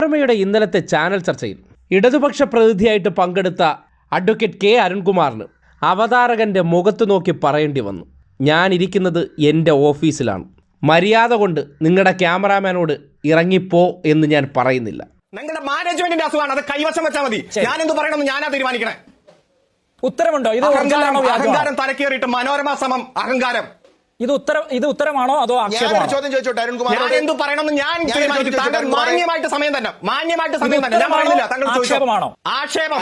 മനോരമയുടെ ഇന്നലത്തെ ചാനൽ ചർച്ചയിൽ ഇടതുപക്ഷ പ്രതിനിധിയായിട്ട് പങ്കെടുത്ത അഡ്വക്കേറ്റ് കെ അരുൺകുമാറിന് അവതാരകന്റെ മുഖത്ത് നോക്കി പറയേണ്ടി വന്നു. ഞാൻ ഇരിക്കുന്നത് എന്റെ ഓഫീസിലാണ്. മര്യാദ കൊണ്ട് നിങ്ങളുടെ ക്യാമറാമാനോട് ഇറങ്ങിപ്പോ എന്ന് ഞാൻ പറയുന്നില്ല. നിങ്ങളുടെ മാനേജ്മെന്റിന്റെ അസുഖമാണ്. അത് കൈവശം വെച്ചാൽ മതി. ഞാൻ എന്ത് പറയണം ഞാനാ തീരുമാനിക്കണേ? ഉത്തരമുണ്ടോ? ഇത് അഹങ്കാരം തലക്കേറിയിട്ട് മനോരമ സമം അഹങ്കാരം. ഇത് ഉത്തരം ഇത് ഉത്തരമാണോ അതോ ആക്ഷേപമാണോ? ചോദ്യം ചോദിച്ചോട്ടെ ഞാൻ എന്ത് പറയണമെന്ന് ഞാൻ താങ്കൾ മാന്യമായിട്ട് സമയം തന്നെ. മാന്യമായിട്ട് സമയം തന്നെ. ഞാൻ? പറയുന്നില്ല താങ്കൾ ചോദിച്ചോ. ആക്ഷേപമാണോ? ആക്ഷേപം.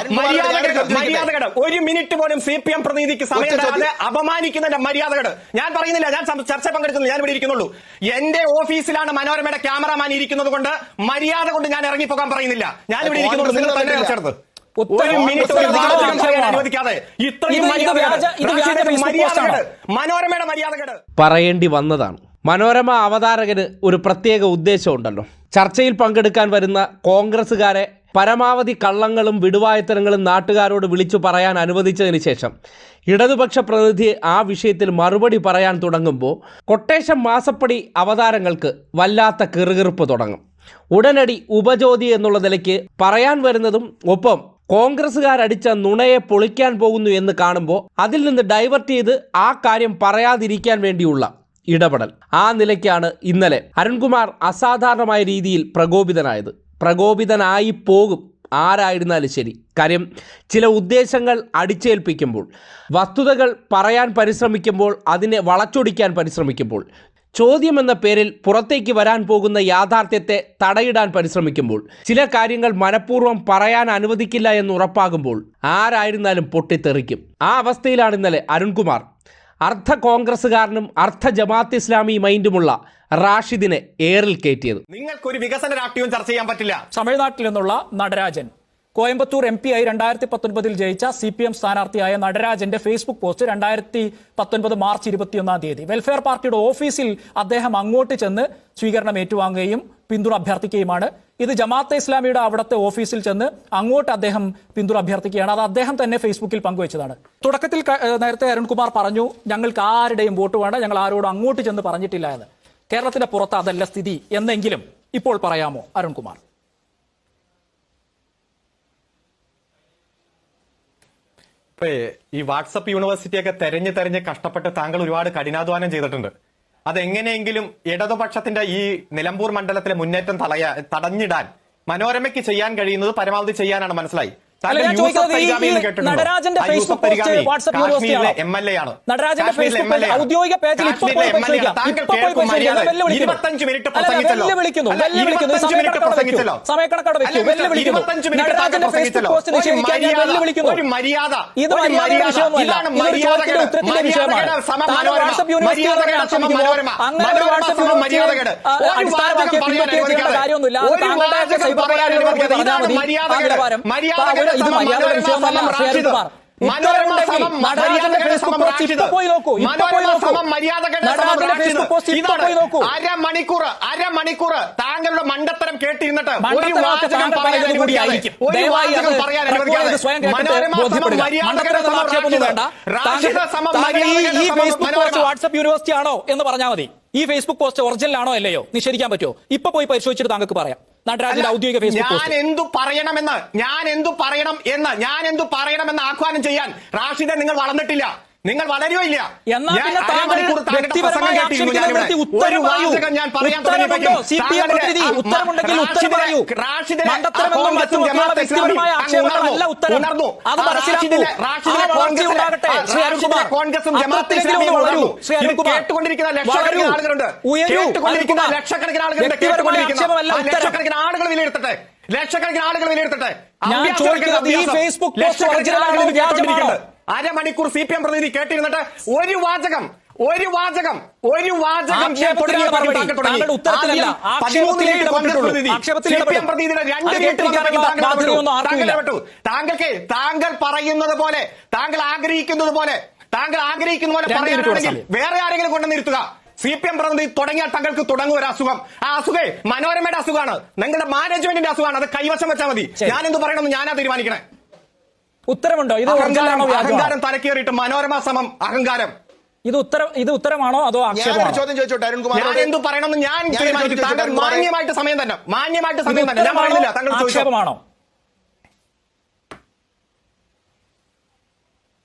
മര്യാദകേട് ഒരു മിനിറ്റ് പോലും സി പി എം പ്രതിനിധിക്ക് സമയം. തരാതെ അപമാനിക്കുന്നതിന്റെ മര്യാദകട് ഞാൻ പറയുന്നില്ല ഞാൻ ചർച്ച പങ്കെടുക്കുന്നു ഞാൻ ഇവിടെ ഇരിക്കുന്നുള്ളൂ. എന്റെ ഓഫീസിലാണ് മനോരമയുടെ ക്യാമറാമാൻ ഇരിക്കുന്നത് കൊണ്ട് മര്യാദ കൊണ്ട് ഞാൻ ഇറങ്ങിപ്പോകാൻ പറയുന്നില്ല. ഞാൻ ഇവിടെ ഇരിക്കുന്നുള്ളൂ. നിങ്ങൾ തന്നെ ചർച്ചയെടുത്ത് മനോരമയുടെ മര്യാദകേട്. പറയേണ്ടി വന്നതാണ്. മനോരമ അവതാരകന് ഒരു പ്രത്യേക ഉദ്ദേശമുണ്ടല്ലോ. ചർച്ചയിൽ പങ്കെടുക്കാൻ വരുന്ന കോൺഗ്രസ്സുകാരെ പരമാവധി കള്ളങ്ങളും വിടുവായത്തരങ്ങളും നാട്ടുകാരോട് വിളിച്ചു പറയാൻ അനുവദിച്ചതിന് ശേഷം ഇടതുപക്ഷ പ്രതിനിധി ആ വിഷയത്തിൽ മറുപടി പറയാൻ തുടങ്ങുമ്പോൾ കൊട്ടേഷൻ മാസപ്പടി അവതാരങ്ങൾക്ക് വല്ലാത്ത കിറുകിറുപ്പ് തുടങ്ങും. ഉടനടി ഉപജ്യോതി എന്നുള്ള നിലയ്ക്ക് പറയാൻ വരുന്നതും ഒപ്പം കോൺഗ്രസ്സുകാരടിച്ച നുണയെ പൊളിക്കാൻ പോകുന്നു എന്ന് കാണുമ്പോൾ അതിൽ നിന്ന് ഡൈവേർട്ട് ചെയ്ത് ആ കാര്യം പറയാതിരിക്കാൻ വേണ്ടിയുള്ള ഇടപെടൽ. ആ നിലയ്ക്കാണ് ഇന്നലെ അരുൺകുമാർ അസാധാരണമായ രീതിയിൽ പ്രകോപിതനായത്. പ്രകോപിതനായി പോകും ആരായിരുന്നാലും ശരി. കാര്യം ചില ഉദ്ദേശങ്ങൾ അടിച്ചേൽപ്പിക്കുമ്പോൾ വസ്തുതകൾ പറയാൻ പരിശ്രമിക്കുമ്പോൾ അതിനെ വളച്ചൊടിക്കാൻ പരിശ്രമിക്കുമ്പോൾ ചോദ്യം എന്ന പേരിൽ പുറത്തേക്ക് വരാൻ പോകുന്ന യാഥാർത്ഥ്യത്തെ തടയിടാൻ പരിശ്രമിക്കുമ്പോൾ ചില കാര്യങ്ങൾ മനഃപൂർവം പറയാൻ അനുവദിക്കില്ല എന്ന് ഉറപ്പാകുമ്പോൾ ആരായിരുന്നാലും പൊട്ടിത്തെറിക്കും. ആ അവസ്ഥയിലാണ് ഇന്നലെ അരുൺകുമാർ. അർദ്ധ കോൺഗ്രസ്സുകാരനും അർദ്ധ ജമാഅത്ത് ഇസ്ലാമി മൈൻഡുമുള്ള റാഷിദിനെ ഏറിൽ കയറ്റിയത്. നിങ്ങൾക്കൊരു വികസന രാഷ്ട്രീയം ചർച്ച ചെയ്യാൻ പറ്റില്ല. തമിഴ്നാട്ടിൽ നിന്നുള്ള നടരാജൻ. കോയമ്പത്തൂർ എം പി ആയി രണ്ടായിരത്തി പത്തൊൻപതിൽ ജയിച്ച സി പി എം സ്ഥാനാർത്ഥിയായ നടരാജന്റെ ഫേസ്ബുക്ക് പോസ്റ്റ് രണ്ടായിരത്തി പത്തൊൻപത് മാർച്ച് ഇരുപത്തിയൊന്നാം തീയതി. വെൽഫെയർ പാർട്ടിയുടെ ഓഫീസിൽ അദ്ദേഹം അങ്ങോട്ട് ചെന്ന് സ്വീകരണം ഏറ്റുവാങ്ങുകയും പിന്തുണ അഭ്യർത്ഥിക്കുകയുമാണ്. ഇത് ജമാഅത്തെ ഇസ്ലാമിയുടെ അവിടുത്തെ ഓഫീസിൽ ചെന്ന് അങ്ങോട്ട് അദ്ദേഹം പിന്തുണ അഭ്യർത്ഥിക്കുകയാണ്. അത് അദ്ദേഹം തന്നെ ഫേസ്ബുക്കിൽ പങ്കുവച്ചതാണ്. തുടക്കത്തിൽ നേരത്തെ അരുൺകുമാർ പറഞ്ഞു ഞങ്ങൾക്ക് ആരുടെയും വോട്ട് വേണ്ട ഞങ്ങൾ ആരോടും അങ്ങോട്ട് ചെന്ന് പറഞ്ഞിട്ടില്ല എന്ന്. കേരളത്തിന്റെ പുറത്ത് അതല്ല സ്ഥിതി എന്നെങ്കിലും ഇപ്പോൾ പറയാമോ അരുൺകുമാർ? ഈ വാട്സപ്പ് യൂണിവേഴ്സിറ്റി ഒക്കെ തെരഞ്ഞ് തെരഞ്ഞ് കഷ്ടപ്പെട്ട് താങ്കൾ ഒരുപാട് കഠിനാധ്വാനം ചെയ്തിട്ടുണ്ട്. അതെങ്ങനെയെങ്കിലും ഇടതുപക്ഷത്തിന്റെ ഈ നിലമ്പൂർ മണ്ഡലത്തിലെ മുന്നേറ്റം തടയാ തടഞ്ഞിടാൻ മനോരമയ്ക്ക് ചെയ്യാൻ കഴിയുന്നത് പരമാവധി ചെയ്യാനാണ് മനസ്സിലായി. നടരാജന്റെ ഫേസ്ബുക്ക് പോസ്റ്റ് വാട്സ്ആപ്പ് യൂണിവേഴ്സിറ്റിയാണോ? എം ആണ് നടരാജന്റെ ഫേസ്ബുക്ക് ഔദ്യോഗിക പേജിൽ പോയി പരിശോധിക്കാം. പോയി പരിശോധിക്കാം. വെല്ലുവിളിക്കുന്നു. വെല്ലുവിളിക്കുന്നു. വെക്കൂ. വെക്കൂ. വെല്ലുവിളിക്കുന്നു. നടരാജന്റെ ഫേസ്ബുക്ക് പോസ്റ്റ് ഒരു നിഷേധിക്കാൻ ഞാൻ വെല്ലുവിളിക്കുന്നു. ഇത് മര്യാദയുടെ. ഇതൊരു ചോദ്യത്തിന്റെ ഉത്തരത്തിന്റെ വിഷയമാണ്. WhatsApp university. അങ്ങനെ വാട്സ്ആപ്പ് യൂണിവേഴ്സിറ്റി അടിസ്ഥാനമാക്കിയ പിൻപറ്റിയ. കാര്യമൊന്നുമില്ല താങ്കളുടെ സൈബർ. മതി. ആ നിലവാരം. ഇത് മര്യാദയുടെ വിഷയമല്ല പോയി നോക്കൂ. അരമണിക്കൂർ അരമണിക്കൂർ താങ്കളുടെ മണ്ടത്തരം കേട്ടിരുന്നിട്ട് ഒരു വാചകം പറയാൻ ഒരു വാചകം അനുവദിക്കാതെ. വാട്സ്ആപ്പ് യൂണിവേഴ്സിറ്റി ആണോ എന്ന് പറഞ്ഞാൽ മതി. ഈ ഫേസ്ബുക്ക് പോസ്റ്റ് ഒറിജിനൽ ആണോ അല്ലയോ? നിഷേധിക്കാൻ പറ്റുമോ? ഇപ്പൊ പോയി പരിശോധിച്ചിട്ട് താങ്കൾക്ക് പറയാം. നടരാജന്റെ ഔദ്യോഗിക ഫേസ്ബുക്ക് ഞാൻ എന്തു പറയണമെന്ന് ഞാൻ എന്തു പറയണം എന്ന് ഞാൻ എന്തു പറയണമെന്ന് ആഹ്വാനം ചെയ്യാൻ റാഷിദെ നിങ്ങൾ വളർന്നിട്ടില്ല. നിങ്ങൾ വളരുകയില്ല എന്നാൽ ഞാൻ പിന്നെ താങ്കൾ വ്യക്തിപരമായി ഉത്തരം പറയൂ. സി പി എം പ്രതിനിധി, ഉത്തരം പറയൂ. മണ്ടത്തരമെന്നും വ്യക്തിപരമായ ആക്ഷേപങ്ങളല്ല ഉത്തരം. അത് മനസ്സിലാക്കൂ. ആ വളർച്ച ഉണ്ടാകട്ടെ, ശ്രീ അരുൺകുമാർ. അത്രത്തിലെങ്കിലും വളരൂ, ശ്രീ അരുൺകുമാർ. വളരൂ. ഉയരൂ, അരുൺകുമാർ. വ്യക്തിപരമായ ആക്ഷേപമല്ല ഉത്തരം. ആളുകൾ വിലയിരുത്തട്ടെ ലക്ഷക്കണക്കിന് ആളുകൾ വിലയിരുത്തട്ടെ ഞാൻ ചോദിക്കുന്നത് ഈ ഫേസ്ബുക്ക് പോസ്റ്റ് കേട്ടുകൊണ്ടിരിക്കുന്നുണ്ട്. വ്യാജമാണോ? അരമണിക്കൂർ സി പി എം പ്രതിനിധി കേട്ടിരുന്നിട്ട് ഒരു വാചകം ഒരു വാചകം ഒരു വാചകം. താങ്കൾക്ക് താങ്കൾ പറയുന്നത് പോലെ താങ്കൾ ആഗ്രഹിക്കുന്നത് പോലെ താങ്കൾ ആഗ്രഹിക്കുന്ന പോലെ പറയുകയാണെങ്കിൽ പറയാനാണെങ്കിൽ വേറെ ആരെങ്കിലും കൊണ്ടു നിർത്തുക. സി പി എം പ്രതിനിധി തുടങ്ങിയാൽ താങ്കൾക്ക് തുടങ്ങും ഒരു അസുഖം. ആ അസുഖേ മനോരമയുടെ അസുഖമാണ്. നിങ്ങളുടെ മാനേജ്മെന്റിന്റെ അസുഖമാണ്. അത് കൈവശം വെച്ചാൽ മതി. ഞാൻ എന്ത് പറയണമെന്ന് ഞാനാ തീരുമാനിക്കണേ. ഉത്തരമുണ്ടോ? ഇത് അഹങ്കാരം അഹങ്കാരം തലക്കേറിയിട്ട് മനോരമ സമം അഹങ്കാരം. ഇത് ഉത്തരം ഇത് ഉത്തരമാണോ അതോ ചോദ്യം ചോദിച്ചോട്ടെ ഞാൻ അരുൺകുമാർ എന്തു പറയണമെന്ന് ഞാൻ ഞാൻ മാന്യമായിട്ട് സമയം തന്നെ മാന്യമായിട്ട് സമയം തന്നെ. ഞാൻ പറയുന്നില്ല താങ്കൾ ചോദിച്ചോ.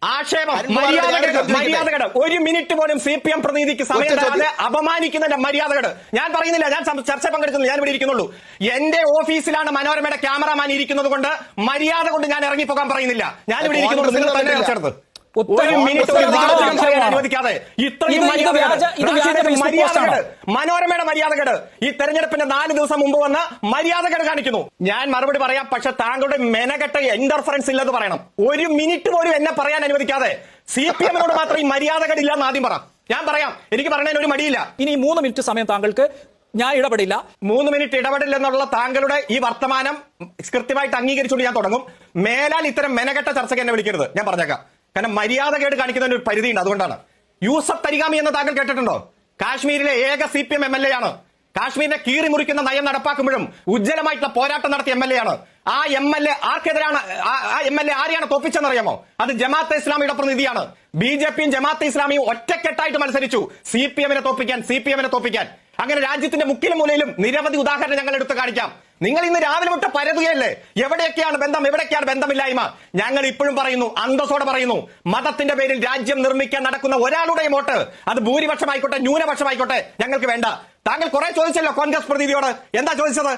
ആക്ഷേപം മര്യാദകേട് മര്യാദകേട്. ഒരു മിനിറ്റ് പോലും സി പി എം പ്രതിനിധിക്ക് സമയം. തരാതെ അപമാനിക്കുന്നതിന്റെ മര്യാദകേട്. ഞാൻ പറയുന്നില്ല ഞാൻ ചർച്ച പങ്കെടുക്കുന്നില്ല ഞാൻ ഇവിടെ ഇരിക്കുന്നുള്ളൂ. എന്റെ ഓഫീസിലാണ് മനോരമയുടെ ക്യാമറാമാൻ ഇരിക്കുന്നത് കൊണ്ട് മര്യാദ കൊണ്ട് ഞാൻ ഇറങ്ങിപ്പോകാൻ പറയുന്നില്ല. ഞാൻ ഇവിടെ ഇരിക്കുന്നുള്ളൂ. നിങ്ങൾ തന്നെ കോൺഗ്രസ് മനോരമയുടെ മര്യാദകേട്. ഈ തെരഞ്ഞെടുപ്പിന്റെ നാല് ദിവസം മുമ്പ് വന്ന മര്യാദകേട് കാണിക്കുന്നു. ഞാൻ മറുപടി പറയാം പക്ഷെ താങ്കളുടെ മെനകെട്ട ഇന്റർഫറൻസ് ഇല്ലെന്ന് പറയണം. ഒരു മിനിറ്റ് പോലും എന്നെ പറയാൻ അനുവദിക്കാതെ. സി പി എമ്മിനോട് മാത്രം ഈ മര്യാദകേട് ഇല്ലെന്ന് ആദ്യം പറ. ഞാൻ പറയാം എനിക്ക് പറഞ്ഞതിന് ഒരു മടിയില്ല. ഇനി മൂന്ന് മിനിറ്റ് സമയം താങ്കൾക്ക്. ഞാൻ ഇടപെടില്ല. മൂന്ന് മിനിറ്റ് ഇടപെടില്ലെന്നുള്ള താങ്കളുടെ ഈ വർത്തമാനം കൃത്യമായിട്ട് അംഗീകരിച്ചുകൊണ്ട് ഞാൻ തുടങ്ങും. മേലാൽ ഇത്തരം മെനകെട്ട ചർച്ചയ്ക്ക് എന്നെ വിളിക്കരുത്. ഞാൻ പറഞ്ഞേക്കാം. കാരണം മര്യാദ മര്യാദകേട് കാണിക്കുന്നതിന് ഒരു പരിധിയുണ്ട്. അതുകൊണ്ടാണ്. യൂസഫ് തരികാമി എന്ന താങ്കൾ കേട്ടിട്ടുണ്ടോ? കാശ്മീരിലെ ഏക C P M M L A ആണ്. കാശ്മീരിനെ കീറി മുറിക്കുന്ന നയം നടപ്പാക്കുമ്പോഴും ഉജ്ജ്വലമായിട്ടുള്ള പോരാട്ടം നടത്തിയ എം എൽ എ ആണ്. ആ എം എൽ എ ആർക്കെതിരാണ് ആ എം എൽ എ ആരെയാണ് തോപ്പിച്ചെന്നറിയാമോ? അത് ജമാഅത്തെ ഇസ്ലാമിയുടെ പ്രതിനിധിയാണ്. ബി ജെ പിയും ജമാഅത്തെ ഇസ്ലാമിയും ഒറ്റക്കെട്ടായിട്ട് മത്സരിച്ചു. സി പി എമ്മിനെ തോപ്പിക്കാൻ സി പി എമ്മിനെ തോപ്പിക്കാൻ. അങ്ങനെ രാജ്യത്തിന്റെ മുക്കിലും മൂലയിലും നിരവധി ഉദാഹരണം ഞങ്ങൾ എടുത്തു കാണിക്കാം. നിങ്ങൾ ഇന്ന് രാവിലെ മുട്ട പരതുകയല്ലേ? എവിടെയൊക്കെയാണ് ബന്ധം? എവിടെയൊക്കെയാണ് ബന്ധമില്ലായ്മ? ഞങ്ങൾ ഇപ്പോഴും പറയുന്നു അന്തസ്സോടെ പറയുന്നു മതത്തിന്റെ പേരിൽ രാജ്യം നിർമ്മിക്കാൻ നടക്കുന്ന ഒരാളുടെയും വോട്ട് അത് ഭൂരിപക്ഷമായിക്കോട്ടെ ന്യൂനപക്ഷമായിക്കോട്ടെ ഞങ്ങൾക്ക് വേണ്ട. താങ്കൾ കുറെ ചോദിച്ചല്ലോ കോൺഗ്രസ് പ്രതിനിധിയോട്. എന്താ ചോദിച്ചത്?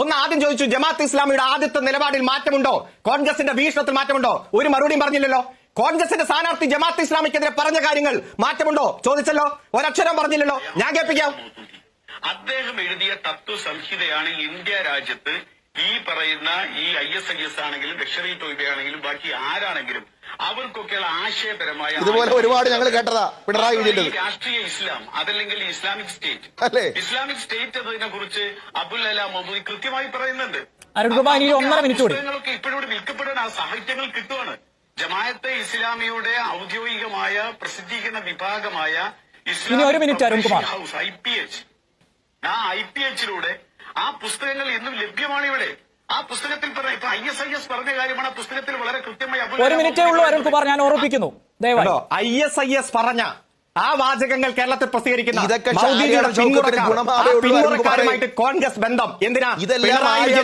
ഒന്ന് ആദ്യം ചോദിച്ചു ജമാഅത്ത് ഇസ്ലാമിയുടെ ആദ്യത്തെ നിലപാടിൽ മാറ്റമുണ്ടോ? കോൺഗ്രസിന്റെ വീക്ഷണത്തിൽ മാറ്റമുണ്ടോ? ഒരു മറുപടിയും പറഞ്ഞില്ലല്ലോ. കോൺഗ്രസിന്റെ സ്ഥാനാർത്ഥി ജമാഅത്ത് ഇസ്ലാമിക്കെതിരെ പറഞ്ഞ കാര്യങ്ങൾ മാറ്റമുണ്ടോ? ചോദിച്ചല്ലോ. ഒരക്ഷരം പറഞ്ഞില്ലല്ലോ. ഞാൻ കേൾപ്പിക്കാം. അദ്ദേഹം എഴുതിയ തത്വ സംഹിതയാണ് ഇന്ത്യ രാജ്യത്ത് ഈ പറയുന്ന ഈ ഐ എസ് ഐ എസ് ആണെങ്കിലും ലക്ഷറി ടോയ്ബയാണെങ്കിലും ബാക്കി ആരാണെങ്കിലും അവർക്കൊക്കെയുള്ള ആശയപരമായ ഇതുപോലെ ഒരുപാട് ഞങ്ങൾ കേട്ടതാ പിണറായി വിജയന്റെ രാഷ്ട്രീയ ഇസ്ലാം അതല്ലെങ്കിൽ ഇസ്ലാമിക് സ്റ്റേറ്റ് അല്ലേ? ഇസ്ലാമിക് സ്റ്റേറ്റ് എന്നതിനെ കുറിച്ച് അബുൽ അലാം മൊബൂദി കൃത്യമായി പറയുന്നുണ്ട് ഒന്നര മിനിറ്റ് കൂടി. പുസ്തകങ്ങളൊക്കെ ഇപ്പോഴും വിൽക്കപ്പെടാൻ ആ സാഹിത്യങ്ങൾ കിട്ടുവാണ് ജമാഅത്തെ ഇസ്ലാമിയുടെ ഔദ്യോഗികമായ പ്രസിദ്ധീകരണ വിഭാഗമായ ഇസ്ലാമിക് ഒരു minute, Arunkumar. House I P H ആ ഐ പി എച്ചിലൂടെ ആ പുസ്തകങ്ങൾ എന്നും ലഭ്യമാണ് ഇവിടെ. ആ പുസ്തകത്തിൽ പറഞ്ഞ ഇപ്പൊ ഐ എസ് ഐ എസ് പറഞ്ഞ കാര്യമാണ് ആ പുസ്തകത്തിൽ വളരെ കൃത്യമായി ഒരു മിനിറ്റേ ഉള്ളൂ അരുൺകുമാർ ഞാൻ ഓർമ്മിപ്പിക്കുന്നു ഐ എസ് ഐ എസ് പറഞ്ഞ ആ വാചകങ്ങൾ കേരളത്തിൽ പ്രസിദ്ധീകരിക്കുന്ന പിന്മുറക്കാരുമായിട്ട് കോൺഗ്രസ് ബന്ധം. എന്തിനാ? പിണറായിയെ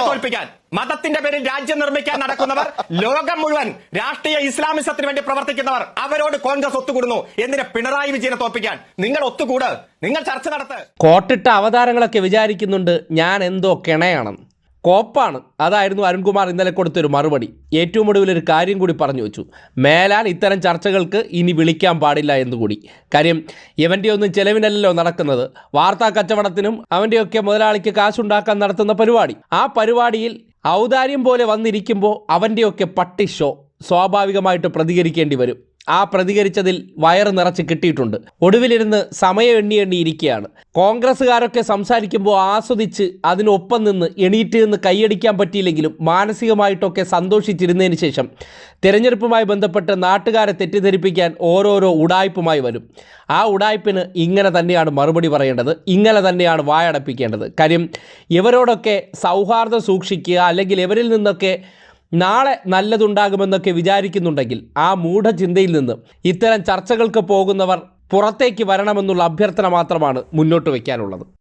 തോൽപ്പിക്കാൻ? മതത്തിന്റെ പേരിൽ രാജ്യം നിർമ്മിക്കാൻ നടക്കുന്നവർ ലോകം മുഴുവൻ രാഷ്ട്രീയ ഇസ്ലാമിസത്തിന് വേണ്ടി പ്രവർത്തിക്കുന്നവർ അവരോട് കോൺഗ്രസ് ഒത്തുകൂടുന്നു. എന്തിനെ പിണറായി വിജയനെ തോൽപ്പിക്കാൻ? നിങ്ങൾ ഒത്തുകൂട്. നിങ്ങൾ ചർച്ച നടത്ത്. കോട്ടിട്ട അവതാരങ്ങളൊക്കെ വിചാരിക്കുന്നുണ്ട് ഞാൻ എന്തോ കിണയാണെന്ന്. കോപ്പാണ്. അതായിരുന്നു അരുൺകുമാർ ഇന്നലെ കൊടുത്തൊരു മറുപടി. ഏറ്റവും ഒടുവിൽ ഒരു കാര്യം കൂടി പറഞ്ഞു വെച്ചു. മേലാൽ ഇത്തരം ചർച്ചകൾക്ക് ഇനി വിളിക്കാൻ പാടില്ല എന്നുകൂടി. കാര്യം ഇവന്റെ ഒന്നും ചെലവിനല്ലല്ലോ നടക്കുന്നത്. വാർത്താ കച്ചവടത്തിനും അവന്റെയൊക്കെ മുതലാളിക്ക് കാശുണ്ടാക്കാൻ നടത്തുന്ന പരിപാടി. ആ പരിപാടിയിൽ ഔദാര്യം പോലെ വന്നിരിക്കുമ്പോൾ അവന്റെയൊക്കെ പട്ടി ഷോ സ്വാഭാവികമായിട്ട് പ്രതികരിക്കേണ്ടി വരും. ആ പ്രതികരിച്ചതിൽ വയറ് നിറച്ച് കിട്ടിയിട്ടുണ്ട്. ഒടുവിലിരുന്ന് സമയം എണ്ണി എണ്ണി ഇരിക്കുകയാണ്. കോൺഗ്രസ്സുകാരൊക്കെ സംസാരിക്കുമ്പോൾ ആസ്വദിച്ച് അതിനൊപ്പം നിന്ന് എണീറ്റ് നിന്ന് കൈയടിക്കാൻ പറ്റിയില്ലെങ്കിലും മാനസികമായിട്ടൊക്കെ സന്തോഷിച്ചിരുന്നതിന് ശേഷം തിരഞ്ഞെടുപ്പുമായി ബന്ധപ്പെട്ട് നാട്ടുകാരെ തെറ്റിദ്ധരിപ്പിക്കാൻ ഓരോരോ ഉടായ്പുമായി വരും. ആ ഉടായ്പിന് ഇങ്ങനെ തന്നെയാണ് മറുപടി പറയേണ്ടത്. ഇങ്ങനെ തന്നെയാണ് വായടപ്പിക്കേണ്ടത്. കാര്യം ഇവരോടൊക്കെ സൗഹാർദ്ദം സൂക്ഷിക്കുക അല്ലെങ്കിൽ ഇവരിൽ നിന്നൊക്കെ നാളെ നല്ലതുണ്ടാകുമെന്നൊക്കെ വിചാരിക്കുന്നുണ്ടെങ്കിൽ ആ മൂഢചിന്തയിൽ നിന്ന് ഇത്തരം ചർച്ചകൾക്ക് പോകുന്നവർ പുറത്തേക്ക് വരണമെന്നുള്ള അഭ്യർത്ഥന മാത്രമാണ് മുന്നോട്ട് വയ്ക്കാനുള്ളത്.